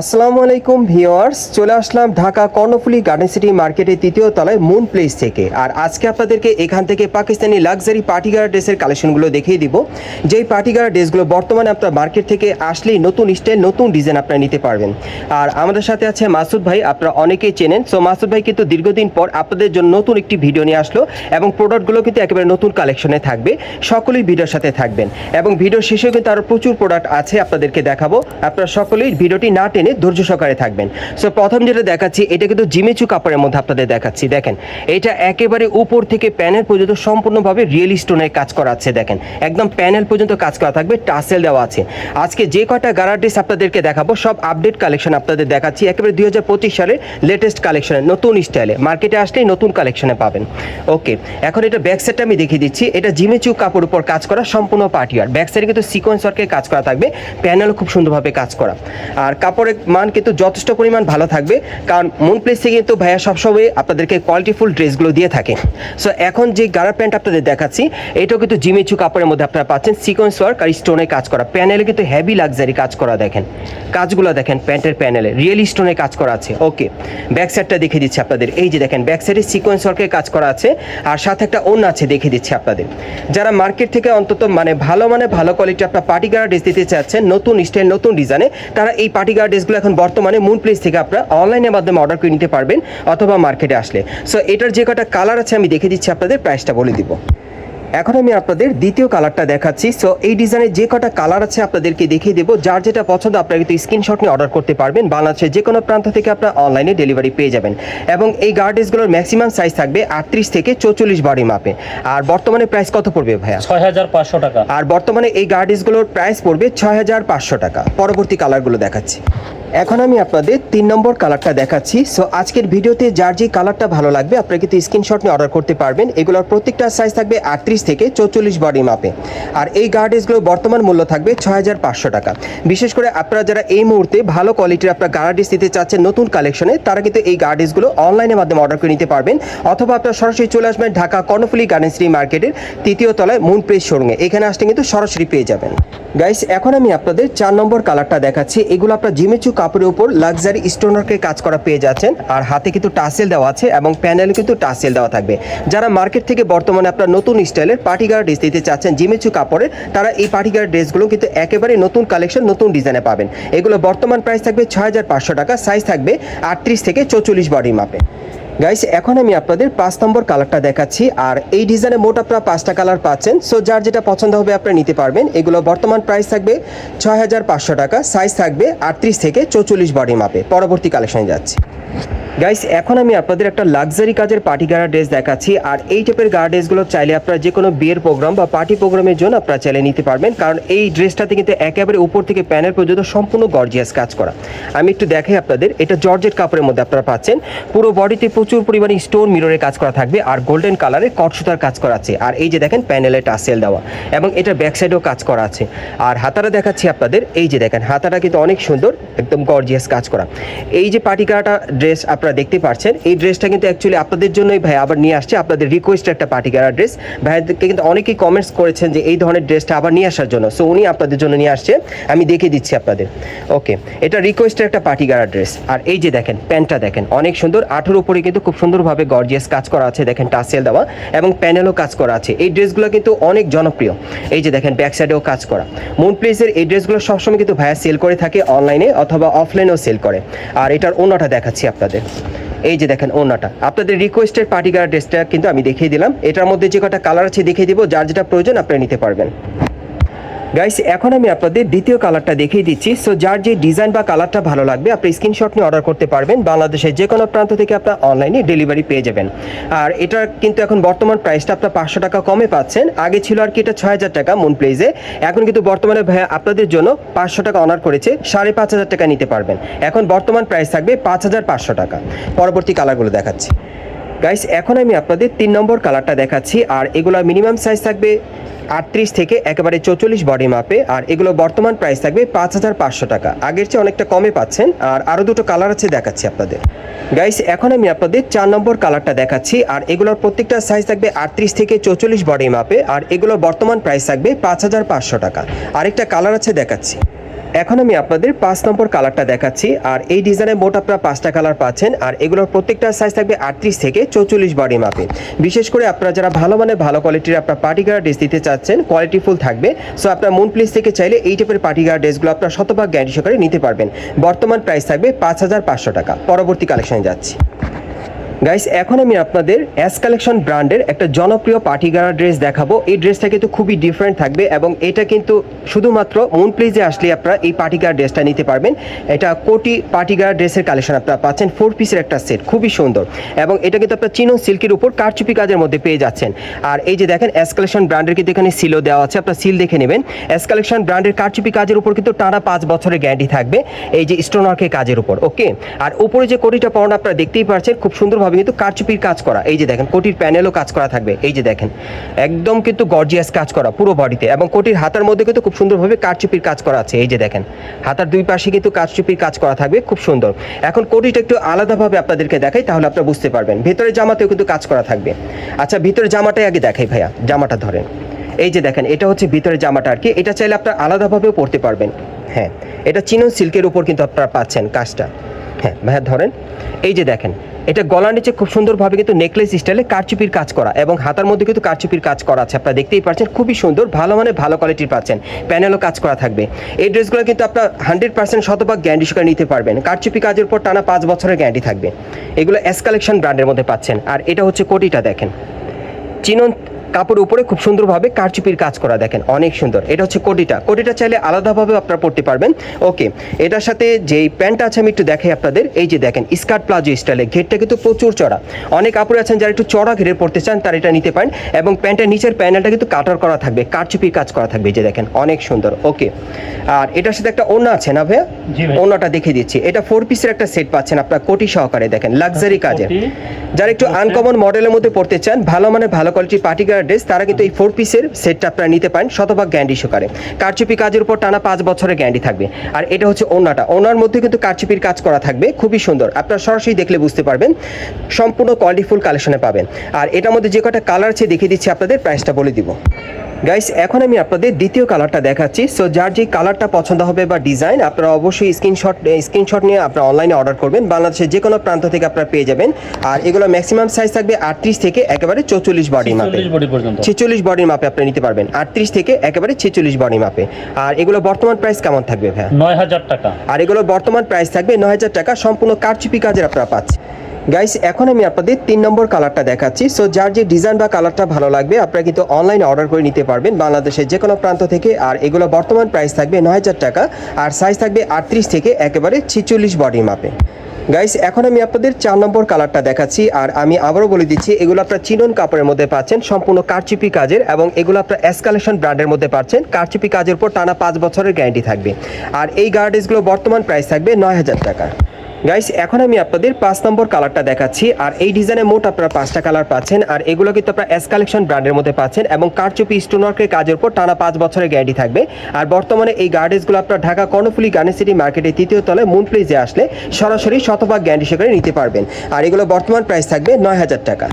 আসসালামু আলাইকুম ভিওয়ার্স চলে আসলাম ঢাকা কর্ণফুলি গার্ডেন সিটি মার্কেটের তৃতীয় তলায় মুন প্লেস থেকে। আর আজকে আপনাদেরকে এখান থেকে পাকিস্তানি লাক্সারি পার্টিগার ড্রেসের কালেকশনগুলো দেখিয়ে দিব। যেই পার্টিগার ড্রেসগুলো বর্তমানে আপনার মার্কেট থেকে আসলেই নতুন স্টাইল, নতুন ডিজাইন আপনারা নিতে পারবেন। আর আমাদের সাথে আছে মাসুদ ভাই, আপনারা অনেকেই চেনেন। সো মাসুদ ভাই কিন্তু দীর্ঘদিন পর আপনাদের জন্য নতুন একটি ভিডিও নিয়ে আসলো এবং প্রোডাক্টগুলো কিন্তু একেবারে নতুন কালেকশনে থাকবে। সকলেই ভিডিওর সাথে থাকবেন। এবং ভিডিও শেষেও কিন্তু আরও প্রচুর প্রোডাক্ট আছে আপনাদেরকে দেখাবো। আপনারা সকলেই ভিডিওটি না টেনে ধৈর্য সহকারে থাকবেন। সো প্রথম যেটা দেখাচ্ছি, এটা কিন্তু জিমেচু কাপড়ের মধ্যে আপনাদের দেখাচ্ছি। দেখেন, এটা একেবারে উপর থেকে প্যানেল পর্যন্ত সম্পূর্ণভাবে রিয়েল স্টোনের কাজ করা আছে, দেখেন। একদম প্যানেল পর্যন্ত কাজ করা থাকবে, টাসেল দেওয়া আছে। আজকে যে কয়টা গারা ড্রেস আপনাদেরকে দেখাবো, সব আপডেট কালেকশন আপনাদের দেখাচ্ছি। একেবারে দুই হাজার পঁচিশ সালের লেটেস্ট কালেকশনে নতুন স্টাইলে মার্কেটে আসলেই নতুন কালেকশনে পাবেন। ওকে এখন এটা ব্যাক সাইডটা আমি দেখিয়ে দিচ্ছি। এটা জিমেচু কাপড় উপর কাজ করা, সম্পূর্ণ পার্টিয়ার ব্যাক সাইডে কিন্তু সিকোয়েন্স ওয়ার্কের কাজ করা থাকবে প্যানেল খুব সুন্দরভাবে কাজ করা। আর কাপড়ের মান কিন্তু যথেষ্ট পরিমাণ ভালো থাকবে। কারণ মুন প্লেস কিন্তু ভাইয়া সবসময় আপনাদেরকে কোয়ালিটিফুল ড্রেসগুলো দিয়ে থাকে। সো এখন যে গারা প্যান্ট আপনাদের দেখাচ্ছি, এটাও কিন্তু জিমেচু কাপড়ের মধ্যে আপনারা পাচ্ছেন। সিকোয়েন্স ওয়ার্ক আর স্টোনে কাজ করা। প্যানেলে কিন্তু হেভি লাক্সারি কাজ করা দেখেন। কাজগুলো দেখেন প্যান্টের প্যানেলে রিয়েল স্টোনে কাজ করা আছে। ওকে ব্যাক সাইডটা দেখিয়ে দিচ্ছি আপনাদের। এই যে দেখেন ব্যাক সাইডে সিকোয়েন্স ওয়ার্কের কাজ করা আছে। আর সাথে একটা অন্য আছে দেখে দিচ্ছি আপনাদের। যারা মার্কেট থেকে অন্তত মানে ভালো মানে ভালো কোয়ালিটি আপনার পার্টি গার্ড ড্রেস দিতে চাচ্ছেন, নতুন স্টাইল নতুন ডিজাইনে তারা এই পার্টি গার্ড ড্রেসগুলো এখন বর্তমানে মুন প্লেস থেকে আপনারা অনলাইনের মাধ্যমে অর্ডার করে নিতে পারবেন অথবা মার্কেটে আসলে। সো এটার যে কটা কালার আছে, আমি দেখে দিচ্ছি আপনাদের প্রাইসটা বলে দিব। এখন আমি আপনাদের দ্বিতীয় কালারটা দেখাচ্ছি। সো এই ডিজাইনের যে কটা কালার আছে আপনাদেরকে দেখিয়ে দেবো। যার যেটা পছন্দ আপনারা কিন্তু স্ক্রিনশট নিয়ে অর্ডার করতে পারবেন। বাংলাদেশের যে কোনো প্রান্ত থেকে আপনারা অনলাইনে ডেলিভারি পেয়ে যাবেন। এবং এই গার্ডেসগুলোর ম্যাক্সিমাম সাইজ থাকবে আটত্রিশ থেকে চৌচল্লিশ বডি মাপে। আর বর্তমানে প্রাইস কত পড়বে ভাইয়া? ছয় হাজার পাঁচশো টাকা। আর বর্তমানে এই গার্ডেসগুলোর প্রাইস পড়বে ছয় হাজার পাঁচশো টাকা। পরবর্তী কালারগুলো দেখাচ্ছি। এখন আমি আপনাদের তিন নম্বর কালারটা দেখাচ্ছি। সো আজকের ভিডিওতে যার যে কালারটা ভালো লাগবে, আপনারা কিন্তু স্ক্রিনশট নিয়ে অর্ডার করতে পারবেন। এগুলোর প্রত্যেকটা সাইজ থাকবে আটত্রিশ থেকে চৌচল্লিশ বডি মাপে আর এই গার্ডেসগুলোর বর্তমান মূল্য থাকবে ছয় হাজার পাঁচশো টাকা। বিশেষ করে আপনারা যারা এই মুহূর্তে ভালো কোয়ালিটির আপনার গার্ডেস নিতে চাচ্ছেন নতুন কালেকশনে তারা কিন্তু এই গার্ডেসগুলো অনলাইনের মাধ্যমে অর্ডার করে নিতে পারবেন। অথবা আপনারা সরাসরি চলে আসবেন ঢাকা কর্ণফুলি গার্ডেন সিটি মার্কেটের তৃতীয় তলায় মুন প্রেস শোরুমে এখানে আসতে কিন্তু সরাসরি পেয়ে যাবেন। গাইস এখন আমি আপনাদের চার নম্বর কালারটা দেখাচ্ছি। এগুলো আপনার জিমেচু কাপড়ের উপর লাক্সারি স্টোনারকে কাজ করা পেয়ে যাচ্ছেন। আর হাতে কিন্তু টাসেল দেওয়া আছে এবং প্যানেলে কিন্তু টাসেল দেওয়া থাকবে। যারা মার্কেট থেকে বর্তমানে আপনার নতুন স্টাইলের পার্টিগার ড্রেস দিতে চাচ্ছেন জিমেচু কাপড়ের, তারা এই পার্টিগার ড্রেসগুলো কিন্তু একেবারে নতুন কালেকশন নতুন ডিজাইনে পাবেন। এগুলো বর্তমান প্রাইস থাকবে ছয় হাজার পাঁচশো টাকা সাইজ থাকবে আটত্রিশ থেকে চৌচল্লিশ বডি মাপে গাইস এখন আমি আপনাদের পাঁচ নম্বর কালারটা দেখাচ্ছি, আর এই ডিজাইনে মোট আপনারা পাঁচটা কালার পাচ্ছেন। সো যার যেটা পছন্দ হবে আপনারা নিতে পারবেন। এগুলো বর্তমান প্রাইস থাকবে ছয় হাজার পাঁচশো টাকা সাইজ থাকবে আটত্রিশ থেকে চৌচল্লিশ বডি মাপে পরবর্তী কালেকশনে যাচ্ছি। গাইস এখন আমি আপনাদের একটা লাক্সারি কাজের পার্টি গাড়া ড্রেস দেখাচ্ছি। আর এই টাইপের গাড়া ড্রেসগুলো চাইলে আপনারা যে কোনো বিয়ের প্রোগ্রাম বা পার্টি প্রোগ্রামের জন্য আপনারা চাইলে নিতে পারবেন। কারণ এই ড্রেসটাতে কিন্তু একেবারে উপর থেকে প্যানেল পর্যন্ত সম্পূর্ণ গর্জিয়াস কাজ করা। আমি একটু দেখাই আপনাদের, এটা জর্জেট কাপড়ের মধ্যে আপনারা পাচ্ছেন। পুরো বডিতে প্রচুর পরিমাণে স্টোন মিররের কাজ করা থাকবে আর গোল্ডেন কালারে কটসুতার কাজ করা আছে। আর এই যে দেখেন প্যানেলে টাসেল দেওয়া। এবং এটার ব্যাক সাইডেও কাজ করা আছে। আর হাতাটা দেখাচ্ছি আপনাদের, এই যে দেখেন, হাতাটা কিন্তু অনেক সুন্দর, একদম গর্জিয়াস কাজ করা। এই যে পার্টি গাড়াটা ড্রেস আপনারা দেখতে পাচ্ছেন এই ড্রেসটা কিন্তু অ্যাকচুয়ালি আপনাদের জন্যই ভাই, আবার নিয়ে আসছে। আপনাদের রিকোয়েস্ট একটা পার্টি গাড়া ড্রেস ভাইয়াদেরকে কিন্তু অনেকেই কমেন্টস করেছেন যে এই ধরনের ড্রেসটা আবার নিয়ে আসার জন্য। সো উনি আপনাদের জন্য নিয়ে আসছে। আমি দেখে দিচ্ছি আপনাদের। ওকে এটা রিকোয়েস্টের একটা পার্টি গাড়া ড্রেস আর এই যে দেখেন, প্যান্টটা দেখেন, অনেক সুন্দর। আঠের উপরে কিন্তু খুব সুন্দরভাবে গর্জিয়াস কাজ করা আছে। দেখেন টাসেল দেওয়া। এবং প্যানেলও কাজ করা আছে। এই ড্রেসগুলো কিন্তু অনেক জনপ্রিয়। এই যে দেখেন ব্যাক সাইডেও কাজ করা। মুন প্লেসের এই ড্রেসগুলো সবসময় কিন্তু ভাইয়া সেল করে থাকে অনলাইনে অথবা অফলাইনেও সেল করে। আর এটার অন্যটা দেখাচ্ছি আপনাদের। এই যে দেখেন ওনাটা আপনাদের রিকোয়েস্টের পার্টি গার্ড ড্রেসটা কিন্তু আমি দেখিয়ে দিলাম। এটার মধ্যে যে কটা কালার আছে দেখিয়ে দিব, যার যেটা প্রয়োজন আপনারা নিতে পারবেন। গাইস এখন আমি আপনাদের দ্বিতীয় কালারটা দেখিয়ে দিচ্ছি। সো যার যে ডিজাইন বা কালারটা ভালো লাগবে, আপনি স্ক্রিনশট নিয়ে অর্ডার করতে পারবেন। বাংলাদেশের যে কোনো প্রান্ত থেকে আপনার অনলাইনে ডেলিভারি পেয়ে যাবেন। আর এটার কিন্তু এখন বর্তমান প্রাইসটা আপনার পাঁচশো টাকা কমে পাচ্ছেন। আগে ছিল আর কি এটা ছয় হাজার টাকা মুন প্লেজে এখন কিন্তু বর্তমানে ভাইয়া আপনাদের জন্য পাঁচশো টাকা অনার করেছে, সাড়ে পাঁচ হাজার টাকা নিতে পারবেন। এখন বর্তমান প্রাইস থাকবে পাঁচ হাজার পাঁচশো টাকা। পরবর্তী কালারগুলো দেখাচ্ছি। গাইস এখন আমি আপনাদের তিন নম্বর কালারটা দেখাচ্ছি। আর এগুলো মিনিমাম সাইজ থাকবে আটত্রিশ থেকে একেবারে চৌচল্লিশ বডি মাপে, আর এগুলো বর্তমান প্রাইস থাকবে পাঁচ হাজার পাঁচশো টাকা। আগের চেয়ে অনেকটা কমে পাচ্ছেন, আর আরও দুটো কালার আছে দেখাচ্ছি আপনাদের। গাইস এখন আমি আপনাদের চার নম্বর কালারটা দেখাচ্ছি, আর এগুলোর প্রত্যেকটা সাইজ থাকবে আটত্রিশ থেকে চৌচল্লিশ বডি মাপে, আর এগুলো বর্তমান প্রাইস থাকবে পাঁচ হাজার পাঁচশো টাকা। আরেকটা কালার আছে দেখাচ্ছি। এখন আমি আপনাদের পাঁচ নম্বর কালারটা দেখাচ্ছি, আর এই ডিজাইনে মোট আপনারা পাঁচটা কালার পাচ্ছেন, আর এগুলোর প্রত্যেকটা সাইজ থাকবে আটত্রিশ থেকে চৌচল্লিশ বডি মাপে বিশেষ করে আপনারা যারা ভালো মানে ভালো কোয়ালিটির আপনার পার্টিগার ড্রেস দিতে চাচ্ছেন কোয়ালিটি ফুল থাকবে। সো আপনার মুন প্লেস থেকে চাইলে এই টাইপের পার্টিগার ড্রেসগুলো আপনার শতভাগ গ্যারান্টি সহকারে নিতে পারবেন। বর্তমান প্রাইস থাকবে পাঁচ হাজার পাঁচশো টাকা। পরবর্তী কালেকশনে যাচ্ছি। গাইস এখন আমি আপনাদের অ্যাস কালেকশন ব্র্যান্ডের একটা জনপ্রিয় পার্টি গারা ড্রেস দেখাবো। এই ড্রেসটা কিন্তু খুবই ডিফারেন্ট থাকবে এবং এটা কিন্তু শুধুমাত্র মুন প্লেজে আসলে আপনারা এই পার্টি গারা ড্রেসটা নিতে পারবেন। এটা কোটি পার্টি গারা ড্রেসের কালেকশন আপনারা পাচ্ছেন ফোর পিসের একটা সেট খুবই সুন্দর। এবং এটা কিন্তু আপনার চিনো সিল্কের উপর কারচুপি কাজের মধ্যে পেয়ে যাচ্ছেন। আর এই যে দেখেন অ্যাস কালেকশন ব্র্যান্ডের কিন্তু এখানে সিলও দেওয়া আছে, আপনার সিল দেখে নেবেন। অ্যাস কালেকশন ব্র্যান্ডের কারচুপি কাজের উপর কিন্তু টানা পাঁচ বছরের গ্যারান্টি থাকবে, এই যে স্টোনওয়ার্কের কাজের উপর ওকে আর উপরে যে কোটিটা পাওয়া আপনারা দেখতেই পাচ্ছেন, খুব সুন্দরভাবে কিন্তু কারচুপির কাজ করা, এই যে দেখেন, কোটির প্যানেলও কাজ করা থাকবে, এই যে দেখেন, একদম কিন্তু গর্জিয়াস কাজ করা পুরো বডিতে এবং কোটির হাতার মধ্যে কিন্তু খুব সুন্দরভাবে কারচুপির কাজ করা আছে, এই যে দেখেন, হাতার দুই পাশে কিন্তু কারচুপির কাজ করা থাকবে, খুব সুন্দর। এখন কোটিটা একটু আলাদাভাবে আপনাদেরকে দেখাই, তাহলে আপনারা বুঝতে পারবেন, ভেতরে জামাতেও কিন্তু কাজ করা থাকবে। আচ্ছা ভিতরে জামাটাই আগে দেখাই ভাইয়া, জামাটা ধরেন, এই যে দেখেন, এটা হচ্ছে ভিতরে জামাটা আর কি, এটা চাইলে আপনারা আলাদাভাবেও পরতে পারবেন হ্যাঁ এটা চিনো সিল্কের উপর কিন্তু আপনারা পাচ্ছেন কাজটা। হ্যাঁ ভাইয়া ধরেন, এই যে দেখেন, এটা গলার নিচে খুব সুন্দরভাবে কিন্তু নেকলেস স্টাইলে কারচুপির কাজ করা এবং হাতার মধ্যে কিন্তু কারচুপির কাজ করা আছে। আপনারা দেখতেই পাচ্ছেন, খুবই সুন্দর, ভালো মানে ভালো কোয়ালিটির পাচ্ছেন। প্যানেলও কাজ করা থাকবে। এই ড্রেসগুলো কিন্তু আপনার হান্ড্রেড পার্সেন্ট শতভাগ গ্যারান্টি সহকারে নিতে পারবেন। কারচুপি কাজের পর টানা পাঁচ বছরের গ্যারান্টি থাকবে। এগুলো এস কালেকশন ব্র্যান্ডের মধ্যে পাচ্ছেন। আর এটা হচ্ছে কোটিটা দেখেন। চিনন কাপড়ের উপরে খুব সুন্দরভাবে কারচুপির কাজ করা দেখেন অনেক সুন্দর। এটা হচ্ছে কোটিটা। কোটিটা চাইলে আলাদাভাবে আপনারা পড়তে পারবেন। ওকে এটার সাথে যেই প্যান্টটা আছে আমি একটু দেখাই আপনাদের। এই যে দেখেন স্কার্ট প্লাজো স্টাইলে ঘেরটা কিন্তু প্রচুর চড়া। অনেক কাপড় আছেন যারা একটু চড়া ঘেরে পড়তে চান তারা এটা নিতে পারেন। এবং প্যান্টের নিচের প্যানেলটা কিন্তু কাটার করা থাকবে কারচুপির কাজ করা থাকবে এই যে দেখেন অনেক সুন্দর। ওকে আর এটার সাথে একটা ওনা আছে না ভাইয়া। ওনাটা দেখিয়ে দিচ্ছি। এটা ফোর পিসের একটা সেট পাচ্ছেন আপনার কোটি সহকারে দেখেন লাক্সারি কাজের। যারা একটু আনকমন মডেলের মধ্যে পড়তে চান ভালো মানে ভালো কোয়ালিটির পার্টিকার ড্রেস তারা কিন্তু এই ফোর পিসের সেটটা আপনারা নিতে পারেন শতভাগ গ্যান্ডি সহকারে। কারচুপি কাজের উপর টানা পাঁচ বছরের গ্যান্ডি থাকবে। আর এটা হচ্ছে ওনাটা ওনার মধ্যে কিন্তু কারচুপির কাজ করা থাকবে। খুবই সুন্দর। আপনারা সরাসরি দেখলে বুঝতে পারবেন। সম্পূর্ণ কোয়ালিটিফুল কালেকশনে পাবেন। আর এটার মধ্যে যে কটা কালার আছে, দেখিয়ে দিচ্ছি আপনাদের প্রাইসটা বলে দিব। গাইস এখন আমি আপনাদের দ্বিতীয় কালারটা দেখাচ্ছি। সো যার যে কালারটা পছন্দ হবে বা ডিজাইন আপনারা অবশ্যই স্ক্রিনশট স্ক্রিনশট নিয়ে আপনারা অনলাইনে অর্ডার করবেন। বাংলাদেশের যে কোনো প্রান্ত থেকে আপনারা পেয়ে যাবেন। আর এগুলো ম্যাক্সিমাম সাইজ থাকবে আটত্রিশ থেকে একেবারে চৌচল্লিশ বডি মাপে 40 বডি ছেচল্লিশ বডির মাপে আপনি নিতে পারবেন। আটত্রিশ থেকে একেবারে ছেচল্লিশ বডি মাপে আর এগুলো বর্তমান প্রাইস কেমন থাকবে ভাইয়া? নয় হাজার টাকা। আর এগুলো বর্তমান প্রাইস থাকবে নয় হাজার টাকা। সম্পূর্ণ কারচুপি কাজের আপনারা পাচ্ছেন। গাইস এখন আমি আপনাদের তিন নম্বর কালারটা দেখাচ্ছি। সো যার যে ডিজাইন বা কালারটা ভালো লাগবে, আপনারা কিন্তু অনলাইনে অর্ডার করে নিতে পারবেন বাংলাদেশের যে কোনো প্রান্ত থেকে। আর এগুলো বর্তমান প্রাইস থাকবে নয় হাজার টাকা, আর সাইজ থাকবে আটত্রিশ থেকে একেবারে ছিচল্লিশ বডি মাপে গাইস এখন আমি আপনাদের চার নম্বর কালারটা দেখাচ্ছি, আর আমি আবারও বলে দিচ্ছি, এগুলো আপনার চিনন কাপড়ের মধ্যে পাচ্ছেন, সম্পূর্ণ কারচুপি কাজের, এবং এগুলো আপনার এসকালেশন ব্র্যান্ডের মধ্যে পাচ্ছেন। কারচুপি কাজের উপর টানা পাঁচ বছরের গ্যারান্টি থাকবে। আর এই গার্ডেসগুলো বর্তমান প্রাইস থাকবে নয় হাজার টাকা। গাইস এখন আমি আপনাদের পাঁচ নম্বর কালারটা দেখাচ্ছি, আর এই ডিজাইনে মোট আপনারা পাঁচটা কালার পাচ্ছেন, আর এগুলো কিন্তু আপনারা এস কালেকশন ব্র্যান্ডের মধ্যে পাচ্ছেন, এবং কারচুপি স্টোনওয়ার্কের কাজের উপর টানা পাঁচ বছরের গ্যারান্টি থাকবে। আর বর্তমানে এই গার্ডেসগুলো আপনার ঢাকা কর্ণফুলি গার্ডেন সিটি মার্কেটের তৃতীয় তলায় মুন আসলে সরাসরি শতভাগ গ্যারান্টি সেখানে নিতে পারবেন। আর এগুলো বর্তমান প্রাইস থাকবে নয় হাজার টাকা।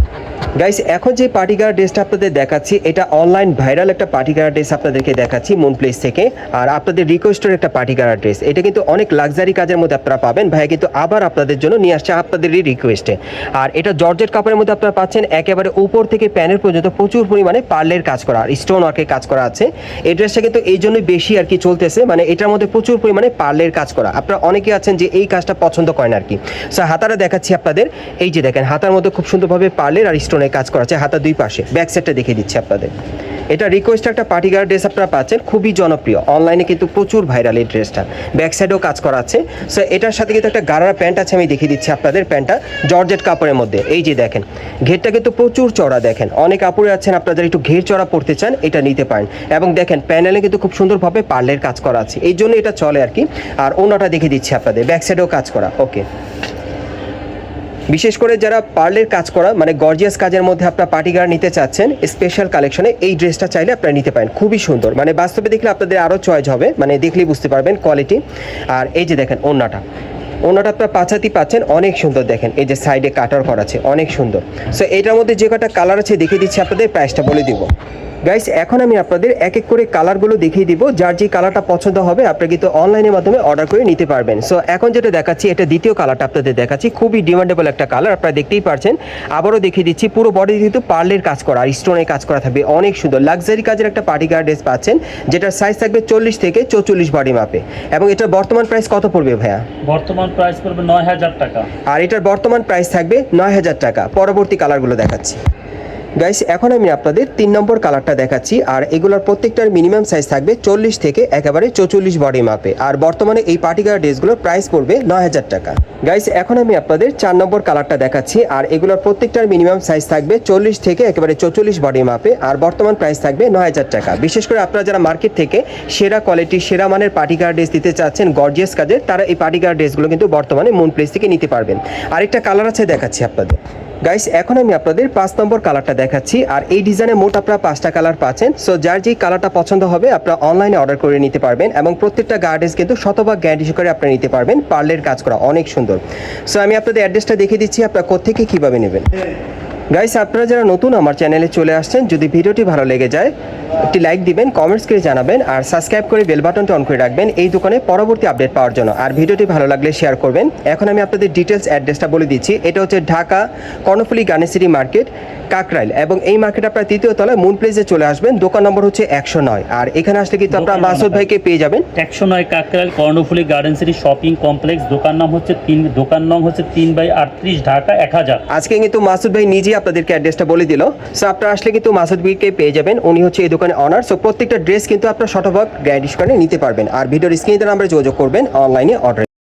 গাইস এখন যে পার্টিগার ড্রেসটা আপনাদের দেখাচ্ছি, এটা অনলাইন ভাইরাল একটা পার্টিগার ড্রেস আপনাদেরকে দেখাচ্ছি মুন প্লেস থেকে। আর আপনাদের রিকোয়েস্টের একটা পার্টিগার ড্রেস এটা কিন্তু অনেক লাক্সারি কাজের মধ্যে আপনারা পাবেন। ভাইয়া কিন্তু আবার আপনাদের জন্য নিয়ে আসছে আপনাদেরই রিকোয়েস্টে আর এটা জর্জেট কাপড়ের মধ্যে আপনারা পাচ্ছেন, একেবারে উপর থেকে প্যানের পর্যন্ত প্রচুর পরিমাণে পার্লের কাজ করা আর স্টোন ওয়ার্কের কাজ করা আছে। এই ড্রেসটা কিন্তু এই জন্যই বেশি আর কি চলতেছে মানে এটার মধ্যে প্রচুর পরিমাণে পার্লের কাজ করা। আপনারা অনেকে আছেন যে এই কাজটা পছন্দ করেন আর কি। সো হাতারা দেখাচ্ছি আপনাদের। এই যে দেখেন, হাতার মধ্যে খুব সুন্দরভাবে পার্লের আর স্টোনের কাজ করা আছে হাতা দুই পাশে। ব্যাক সাইডটা দেখিয়ে দিচ্ছি আপনাদের। এটা রিকোয়েস্ট একটা পার্টিগার ড্রেস আপনারা পাচ্ছেন, খুবই জনপ্রিয়। অনলাইনে কিন্তু প্রচুর ভাইরাল এই ড্রেসটা ব্যাক সাইডেও কাজ করা আছে। সো এটার সাথে কিন্তু একটা গারারা প্যান্ট আছে, আমি দেখিয়ে দিচ্ছি আপনাদের প্যান্টটা জর্জেট কাপড়ের মধ্যে। এই যে দেখেন, ঘেরটা কিন্তু প্রচুর চড়া দেখেন। অনেক কাপড়ে আছেন, আপনাদের একটু ঘের চড়া পড়তে চান, এটা নিতে পারেন। এবং দেখেন প্যানেলে কিন্তু খুব সুন্দরভাবে পার্লের কাজ করা আছে। এই জন্য এটা চলে আর কি। আর ওনাটা দেখিয়ে দিচ্ছি আপনাদের ব্যাক সাইডেও কাজ করা ওকে বিশেষ করে যারা পার্লের কাজ করা মানে গর্জিয়াস কাজের মধ্যে আপনার পার্টিগার নিতে চাচ্ছেন স্পেশাল কালেকশনে এই ড্রেসটা চাইলে আপনারা নিতে পারেন। খুবই সুন্দর। মানে বাস্তবে দেখলে আপনাদের আরও চয়েস হবে মানে দেখলেই বুঝতে পারবেন কোয়ালিটি আর এই যে দেখেন ওন্নাটা ওনাটা আপনার পাছাতি পাচ্ছেন, অনেক সুন্দর দেখেন, এই যে সাইডে কাটার করা আছে, অনেক সুন্দর। সো এটার মধ্যে যে কটা কালার আছে, দেখিয়ে দিচ্ছি আপনাদের প্রাইসটা বলে দিব। গাইস এখন আমি আপনাদের এক এক করে কালারগুলো দেখিয়ে দিব, যার যে কালারটা পছন্দ হবে, আপনারা কিন্তু অনলাইনের মাধ্যমে অর্ডার করে নিতে পারবেন। সো এখন যেটা দেখাচ্ছি, এটা দ্বিতীয় কালারটা আপনাদের দেখাচ্ছি, খুবই ডিমান্ডেবল একটা কালার আপনারা দেখতেই পারছেন। আবারও দেখিয়ে দিচ্ছি, পুরো বডি কিন্তু পার্লের কাজ করা, আর স্টোনের কাজ করা থাকবে, অনেক সুন্দর। লাক্সারি কাজের একটা পার্টি গার্ড ড্রেস পাচ্ছেন, যেটার সাইজ থাকবে চল্লিশ থেকে চৌচল্লিশ বডি মাপে এবং এটার বর্তমান প্রাইস কত পড়বে ভাইয়া? বর্তমান প্রাইস পড়বে নয় হাজার টাকা। আর এটার বর্তমান প্রাইস থাকবে নয় হাজার টাকা। পরবর্তী কালারগুলো দেখাচ্ছি। গাইস এখন আমি আপনাদের তিন নম্বর কালারটা দেখাচ্ছি, আর এগুলোর প্রত্যেকটার মিনিমাম সাইজ থাকবে চল্লিশ থেকে একেবারে চৌচল্লিশ বডি মাপে আর বর্তমানে এই পার্টিকার ড্রেসগুলোর প্রাইস পড়বে নয় হাজার টাকা। গাইস এখন আমি আপনাদের চার নম্বর কালারটা দেখাচ্ছি, আর এগুলোর প্রত্যেকটার মিনিমাম সাইজ থাকবে চল্লিশ থেকে একেবারে চৌচল্লিশ বডি মাপে আর বর্তমান প্রাইস থাকবে নয় হাজার টাকা। বিশেষ করে আপনারা যারা মার্কেট থেকে সেরা কোয়ালিটি সেরা মানের পার্টিকার ড্রেস দিতে চাচ্ছেন গর্জিয়াস কাজের, তারা এই পার্টিকার ড্রেসগুলো কিন্তু বর্তমানে মুন প্লেস থেকে নিতে পারবেন। আরেকটা কালার আছে দেখাচ্ছি আপনাদের। গাইস এখন আমি আপনাদের পাঁচ নম্বর কালারটা দেখাচ্ছি, আর এই ডিজাইনে মোট আপনারা পাঁচটা কালার পাচ্ছেন। সো যার যেই কালারটা পছন্দ হবে, আপনারা অনলাইনে অর্ডার করে নিতে পারবেন, এবং প্রত্যেকটা গার্ডেন্স কিন্তু শতভাগ গ্যারান্টি সহকারে আপনারা নিতে পারবেন। পার্লের কাজ করা অনেক সুন্দর। সো আমি আপনাদের অ্যাড্রেসটা দেখিয়ে দিচ্ছি, আপনারা কোথেকে কীভাবে নেবেন? গাইস আপনারা যারা নতুন আমার চ্যানেলে চলে আসছেন যদি ভিডিওটি ভালো লেগে যায় একটি লাইক দিবেন কমেন্টস করে জানাবেন আর সাবস্ক্রাইব করে বেল বাটনটা অন করে রাখবেন এই দোকানে পরবর্তী আপডেট পাওয়ার জন্য। আর ভিডিওটি ভালো লাগলে শেয়ার করবেন। এখন আমি আপনাদের ডিটেলস অ্যাড্রেসটা বলে দিচ্ছি। এটা হচ্ছে Dhaka Karnaphuli garden city market Kakrail. এবং এই মার্কেট আপনার তৃতীয় তলায় মুন প্লেসে চলে আসবেন। দোকান নম্বর হচ্ছে একশো নয়। আর এখানে আসলে কিন্তু আপনার মাসুদ ভাইকে পেয়ে যাবেন। একশো নয় Kakrail Karnaphuli garden city shopping complex. দোকান নাম হচ্ছে তিন দোকান নাম হচ্ছে তিন বাই আটত্রিশ ঢাকা এক হাজার। আজকে কিন্তু মাসুদ ভাই নিজেই আপনাদেরকে অ্যাড্রেসটা বলে দিল। সো আপনারা আসলে কিন্তু মাসুদ বিরকে পেয়ে যাবেন। উনি হচ্ছে এই দোকানে অনার সো প্রত্যেকটা ড্রেস কিন্তু আপনারা শতভাগ করে নিতে পারবেন। আর ভিডিওর স্ক্রিনে নাম্বারে যোগাযোগ করবেন। অনলাইনে অর্ডার